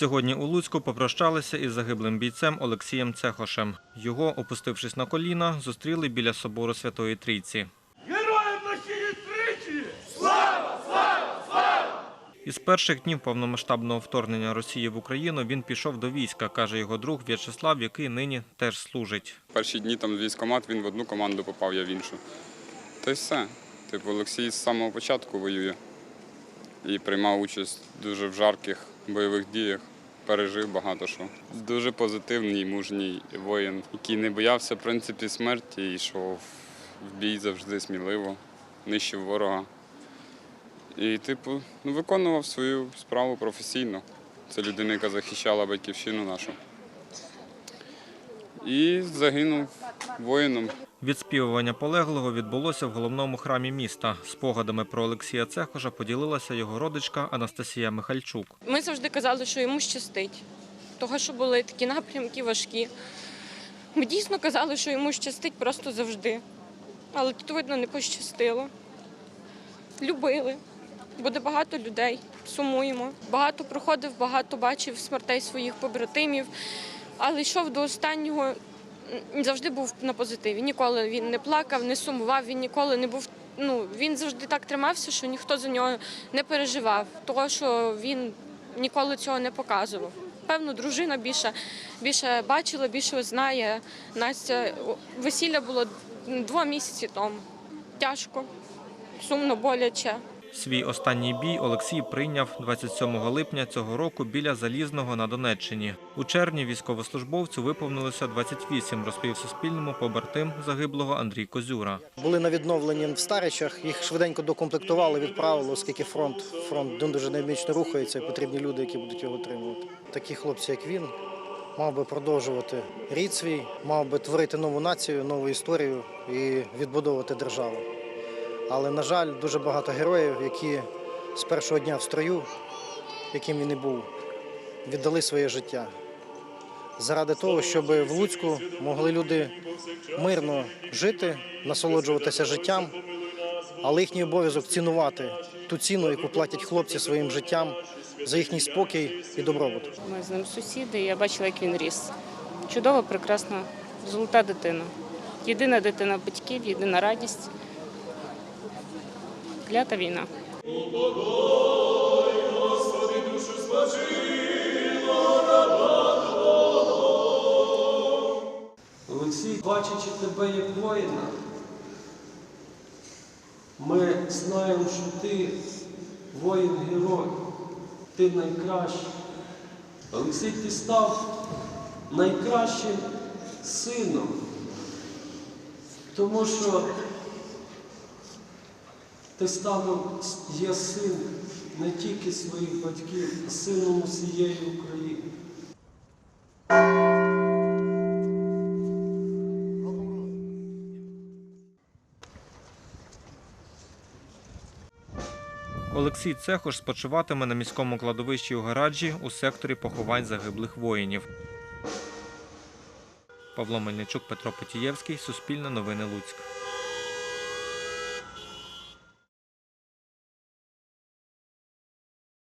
Сьогодні у Луцьку попрощалися із загиблим бійцем Олексієм Цехошем. Його, опустившись на коліна, зустріли біля собору Святої Трійці. Героям нашої тричі! Із перших днів повномасштабного вторгнення Росії в Україну він пішов до війська, каже його друг В'ячеслав, який нині теж служить. Перші дні там військкомат, він в одну команду попав, я в іншу. Та й все. Типу, Олексій з самого початку воює і приймав участь дуже в жарких бойових діях. Пережив багато що. Дуже позитивний, мужній воїн, який не боявся в принципі смерті і йшов в бій завжди сміливо, нищив ворога. І, типу, ну, виконував свою справу професійно. Це людина, яка захищала батьківщину нашу. І загинув воїном. Відспівування полеглого відбулося в головному храмі міста. Спогадами про Олексія Цехоша поділилася його родичка Анастасія Михальчук. Ми завжди казали, що йому щастить, того, що були такі напрямки важкі. Ми дійсно казали, що йому щастить просто завжди. Але тут, видно, не пощастило. Любили. Буде багато людей, сумуємо. Багато проходив, багато бачив смертей своїх побратимів, але йшов до останнього, завжди був на позитиві. Ніколи він не плакав, не сумував, він ніколи не був. Ну, він завжди так тримався, що ніхто за нього не переживав, того, що він ніколи цього не показував. Певно, дружина більше, більше бачила, більше знає. Настя весілля було два місяці тому. Тяжко, сумно, боляче. Свій останній бій Олексій прийняв 27 липня цього року біля Залізного на Донеччині. У червні військовослужбовцю виповнилося 28, розповів Суспільному побратим загиблого Андрій Козюра. Були на відновленні в Старичах, їх швиденько докомплектували, відправили, оскільки фронт, фронт дуже динамічно рухається, потрібні люди, які будуть його отримувати. Такі хлопці, як він, мав би продовжувати рід свій, мав би творити нову націю, нову історію і відбудовувати державу. Але, на жаль, дуже багато героїв, які з першого дня в строю, яким він і був, віддали своє життя. Заради того, щоб в Луцьку могли люди мирно жити, насолоджуватися життям, але їхній обов'язок цінувати ту ціну, яку платять хлопці своїм життям за їхній спокій і добробут. Ми з ним сусіди, я бачила, як він ріс. Чудова, прекрасна, золота дитина. Єдина дитина батьків, єдина радість. Клята війна. Олексій, бачачи тебе як воїна, ми знаємо, що ти воїн-герой, ти найкращий. Олексій, ти став найкращим сином, тому що ти став є син не тільки своїх батьків, а сином усієї України. Олексій Цехош спочиватиме на міському кладовищі у гаражі у секторі поховань загиблих воїнів. Павло Мельничук, Петро Потієвський, Суспільне новини Луцьк.